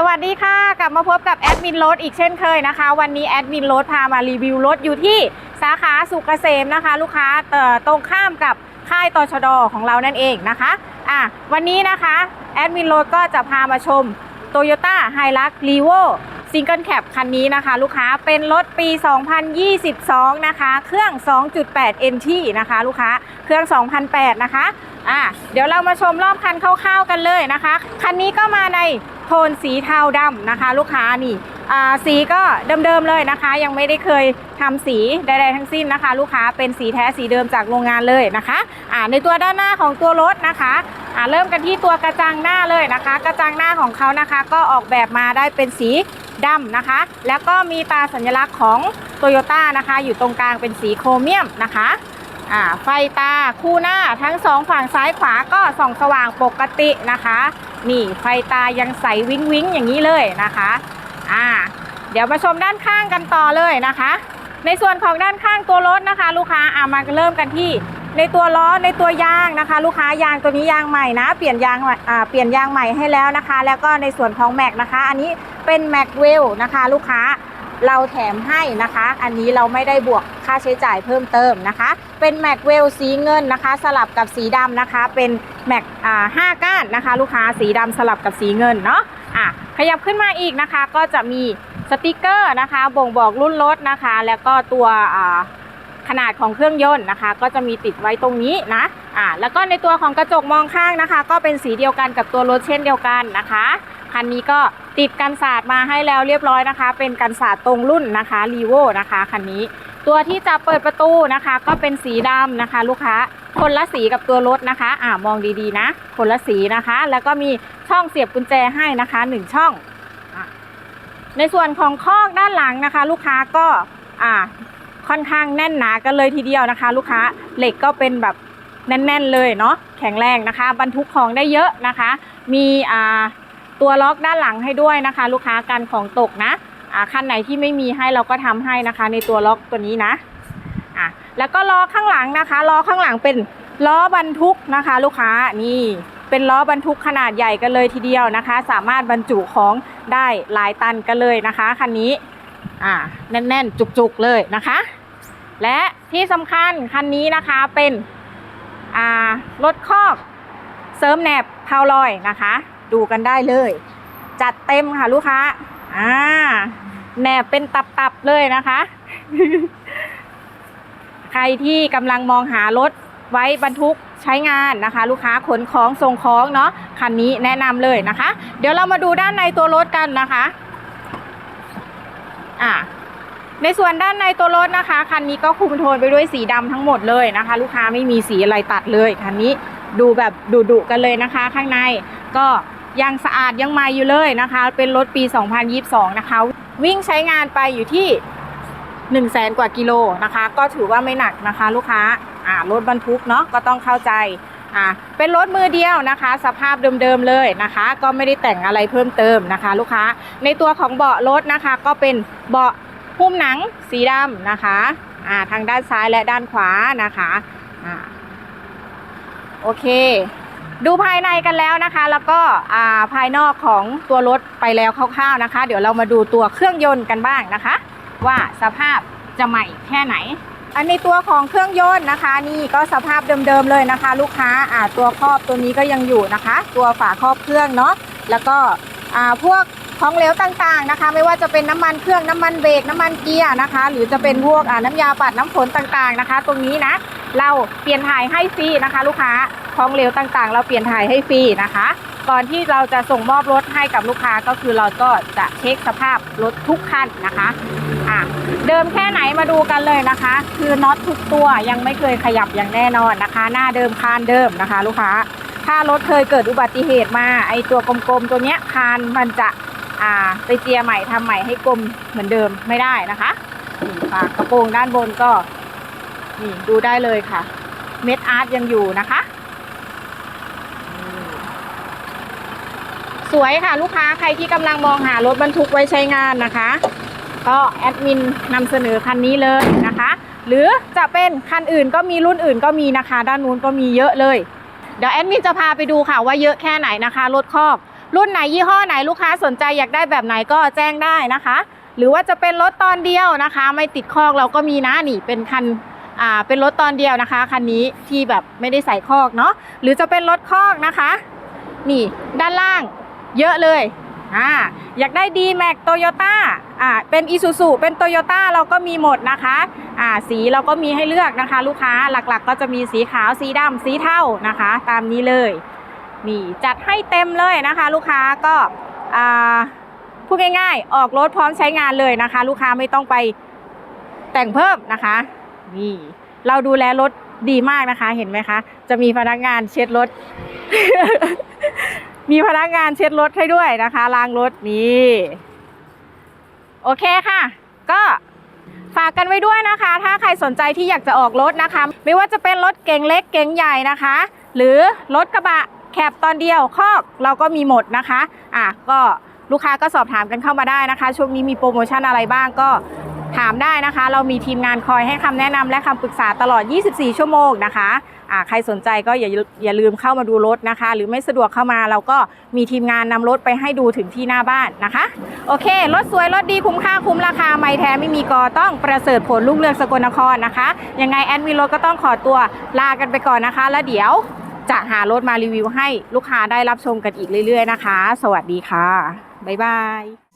สวัสดีค่ะ กลับมาพบกับแอดมินรถอีกเช่นเคยนะคะ วันนี้แอดมินรถพามารีวิวรถอยู่ที่สาขาสุกเกษมนะคะ ลูกค้าเอ่อตรงข้ามกับค่ายตชดของเรานั่นเองนะคะอะวันนี้นะคะแอดมินรถก็จะพามาชม Toyota h i l u x r e v o Single Cab คันนี้นะคะ ลูกค้าเป็นรถปี 2022 นะคะ เครื่อง 2.8 NT นะคะ ลูกค้าเครื่อง 2008 นะคะอะเดี๋ยวเรามาชมรอบคันคร่าวๆกันเลยนะคะ คันนี้ก็มาใน โทนสีเทาดำนะคะ ลูกค้านี่สีก็เดิมๆเลยนะคะ ยังไม่ได้เคยทำสีใดๆทั้งสิ้นนะคะ ลูกค้าเป็นสีแท้สีเดิมจากโรงงานเลยนะคะอ่าในตัวด้านหน้าของตัวรถนะคะเริ่มกันที่ตัวกระจังหน้าเลยนะคะ กระจังหน้าของเขานะคะ ก็ออกแบบมาได้เป็นสีดำนะคะ แล้วก็มีตาสัญลักษณ์ของโตโยต้านะคะ อยู่ตรงกลางเป็นสีโครเมียมนะคะไฟตาคู่หน้าทั้งสองฝั่งซ้ายขวาก็ส่องสว่างปกตินะคะนี่ไฟตายังใสวิ้งวิ้งอย่างนี้เลยนะคะอ่าเดี๋ยวมาชมด้านข้างกันต่อเลยนะคะ ในส่วนของด้านข้างตัวรถนะคะ ลูกค้าอ่ามาเริ่มกันที่ในตัวล้อในตัวยางนะคะ ลูกค้ายางตัวนี้ยางใหม่นะ เปลี่ยนยางอ่าเปลี่ยนยางใหม่ให้แล้วนะคะ แล้วก็ในส่วนของแม็กนะคะ อันนี้เป็นแม็กเวลนะคะ ลูกค้า เราแถมให้นะคะ อันนี้เราไม่ได้บวกค่าใช้จ่ายเพิ่มเติมนะคะ เป็นแม็กเวลสีเงินนะคะ สลับกับสีดำนะคะ เป็นแม็กอ่าห้าก้านนะคะ ลูกค้าสีดำสลับกับสีเงินเนาะอะขยับขึ้นมาอีกนะคะ ก็จะมีสติกเกอร์นะคะ บ่งบอกรุ่นรถนะคะ แล้วก็ตัวอ่าขนาดของเครื่องยนต์นะคะ ก็จะมีติดไว้ตรงนี้นะอ่าแล้วก็ในตัวของกระจกมองข้างนะคะ ก็เป็นสีเดียวกันกับตัวรถเช่นเดียวกันนะคะ คันนี้ก็ติดกันศาสตร์มาให้แล้วเรียบร้อยนะคะ เป็นกันศาสตร์ตรงรุ่นนะคะรีโวนะคะคันนี้ ตัวที่จะเปิดประตูนะคะ ก็เป็นสีดำนะคะ ลูกค้าคนละสีกับตัวรถนะคะ อ่ามองดีๆนะ คนละสีนะคะ แล้วก็มีช่องเสียบกุญแจให้นะคะหนึ่งช่องอในส่วนของคอกด้านหลังนะคะ ลูกค้าก็อ่าค่อนข้างแน่นหนากันเลยทีเดียวนะคะ ลูกค้าเหล็กก็เป็นแบบแน่น ๆ เลยเนาะแข็งแรงนะคะ บรรทุกของได้เยอะนะคะ มีอ่า ตัวล็อกด้านหลังให้ด้วยนะคะ ลูกค้ากันของตกนะอ่าคันไหนที่ไม่มีให้เราก็ทำให้นะคะ ในตัวล็อกตัวนี้นะอะแล้วก็ล้อข้างหลังนะคะล้อข้างหลังเป็นล้อบรรทุกนะคะ ลูกค้านี่เป็นล้อบรรทุกขนาดใหญ่กันเลยทีเดียวนะคะ สามารถบรรจุของได้หลายตันกันเลยนะคะคันนี้อ่าแน่นๆ จุกๆเลยนะคะ และที่สำคัญคันนี้นะคะเป็นอ่ารถคอกเสริมแหนบเพาลอยนะคะ ดูกันได้เลย จัดเต็มค่ะลูกค้าอ่าแหนบเป็นตับๆเลยนะคะ ใครที่กำลังมองหารถไว้บรรทุกใช้งานนะคะ ลูกค้าขนของส่งของเนาะคันนี้แนะนำเลยนะคะ เดี๋ยวเรามาดูด้านในตัวรถกันนะคะอ่าในส่วนด้านในตัวรถนะคะคันนี้ก็คุมโทนไปด้วยสีดำทั้งหมดเลยนะคะ ลูกค้าไม่มีสีอะไรตัดเลยคันนี้ดูแบบดุๆกันเลยนะคะ ข้างในก็ ยังสะอาดยังใหม่อยู่เลยนะคะ เป็นรถปี 2022 นะคะ วิ่งใช้งานไปอยู่ที่1 0 0 0 0แสนกว่ากิโลนะคะ ก็ถือว่าไม่หนักนะคะ ลูกค้าอ่ารถบรรทุกเนาะก็ต้องเข้าใจอ่าเป็นรถมือเดียวนะคะ สภาพเดิมๆเลยนะคะ ก็ไม่ได้แต่งอะไรเพิ่มเติมนะคะ ลูกค้าในตัวของเบาะรถนะคะ ก็เป็นเบาะหุ้มหนังสีดำนะคะอ่าทางด้านซ้ายและด้านขวานะคะอ่าโอเค ดูภายในกันแล้วนะคะ แล้วก็ภายนอกของตัวรถไปแล้วคร่าวๆนะคะ เดี๋ยวเรามาดูตัวเครื่องยนต์กันบ้างนะคะ ว่าสภาพจะใหม่แค่ไหน อันในตัวของเครื่องยนต์นะคะ นี่ก็สภาพเดิมๆเลยนะคะ ลูกค้าอ่าตัวครอบตัวนี้ก็ยังอยู่นะคะ ตัวฝาครอบเครื่องเนาะแล้วก็อ่าพวกของเหลวต่างๆนะคะ ไม่ว่าจะเป็นน้ำมันเครื่องน้ำมันเบรกน้ำมันเกียร์นะคะ หรือจะเป็นพวกอ่าน้ำยาปัดน้ำฝนต่างๆนะคะ ตรงนี้นะ เราเปลี่ยนถ่ายให้ฟรีนะคะ ลูกค้าของเหลวต่างๆ เราเปลี่ยนถ่ายให้ฟรีนะคะก่อนที่เราจะส่งมอบรถให้กับลูกค้าก็คือเราก็จะเช็คสภาพรถทุกคันนะคะอะเดิมแค่ไหนมาดูกันเลยนะคะ คือน็อตทุกตัวยังไม่เคยขยับอย่างแน่นอนนะคะ หน้าเดิมคานเดิมนะคะ ลูกค้า ถ้ารถเคยเกิดอุบัติเหตุมาไอตัวกลมๆตัวเนี้ยคานมันจะอ่าไปเจียใหม่ทำใหม่ให้กลมเหมือนเดิมไม่ได้นะคะฝากระโปรงด้านบนก็ นี่ดูได้เลยค่ะ เม็ดอาร์ตยังอยู่นะคะ สวยค่ะลูกค้าใครที่กำลังมองหารถบรรทุกไว้ใช้งานนะคะ ก็แอดมินนำเสนอคันนี้เลยนะคะ หรือจะเป็นคันอื่นก็มีรุ่นอื่นก็มีนะคะ ด้านนู้นก็มีเยอะเลย เดี๋ยวแอดมินจะพาไปดูค่ะว่าเยอะแค่ไหนนะคะรถคอกรุ่นไหนยี่ห้อไหนลูกค้าสนใจอยากได้แบบไหนก็แจ้งได้นะคะ หรือว่าจะเป็นรถตอนเดียวนะคะ ไม่ติดคอกเราก็มีนะนี่เป็นคัน อ่าเป็นรถตอนเดียวนะคะคันนี้ที่แบบไม่ได้ใส่คอกเนาะหรือจะเป็นรถคอกนะคะ นี่ด้านล่างเยอะเลยอ่าอยากได้ดีแม็กโตโยต้าอ่าเป็นอีซูซูเป็นโตโยต้าเราก็มีหมดนะคะอ่าสีเราก็มีให้เลือกนะคะ ลูกค้าหลักๆก็จะมีสีขาวสีดำสีเทานะคะ ตามนี้เลยนี่จัดให้เต็มเลยนะคะ ลูกค้าก็อ่าพูดง่ายๆ ออกรถพร้อมใช้งานเลยนะคะ ลูกค้าไม่ต้องไปแต่งเพิ่มนะคะ นี่ เราดูแลรถดีมากนะคะ เห็นไหมคะ จะมีพนักงานเช็ดรถ มีพนักงานเช็ดรถให้ด้วยนะคะล้างรถนี่โอเคค่ะ ก็ฝากกันไว้ด้วยนะคะ ถ้าใครสนใจที่อยากจะออกรถนะคะ ไม่ว่าจะเป็นรถเก๋งเล็กเก๋งใหญ่นะคะ หรือรถกระบะแคบตอนเดียวคอกเราก็มีหมดนะคะ อะก็ลูกค้าก็สอบถามกันเข้ามาได้นะคะ ช่วงนี้มีโปรโมชั่นอะไรบ้างก็ ถามได้นะคะ เรามีทีมงานคอยให้คำแนะนำและคำปรึกษาตลอด 24 ชั่วโมงนะคะะใครสนใจก็อย่าอย่าลืมเข้ามาดูรถนะคะ หรือไม่สะดวกเข้ามาเราก็มีทีมงานนำรถไปให้ดูถึงที่หน้าบ้านนะคะ โอเค รถสวย รถดีคุ้มค่าคุ้มราคาไม่แท้ไม่มีกอต้องประเสริฐผลลูกเรืองสกลนครนะคะ ยังไงแอดมินรถก็ต้องขอตัวลากันไปก่อนนะคะ แล้วเดี๋ยวจะหารถมารีวิวให้ลูกค้าได้รับชมกันอีกเรื่อย ๆ นะคะ สวัสดีค่ะ บ๊ายบาย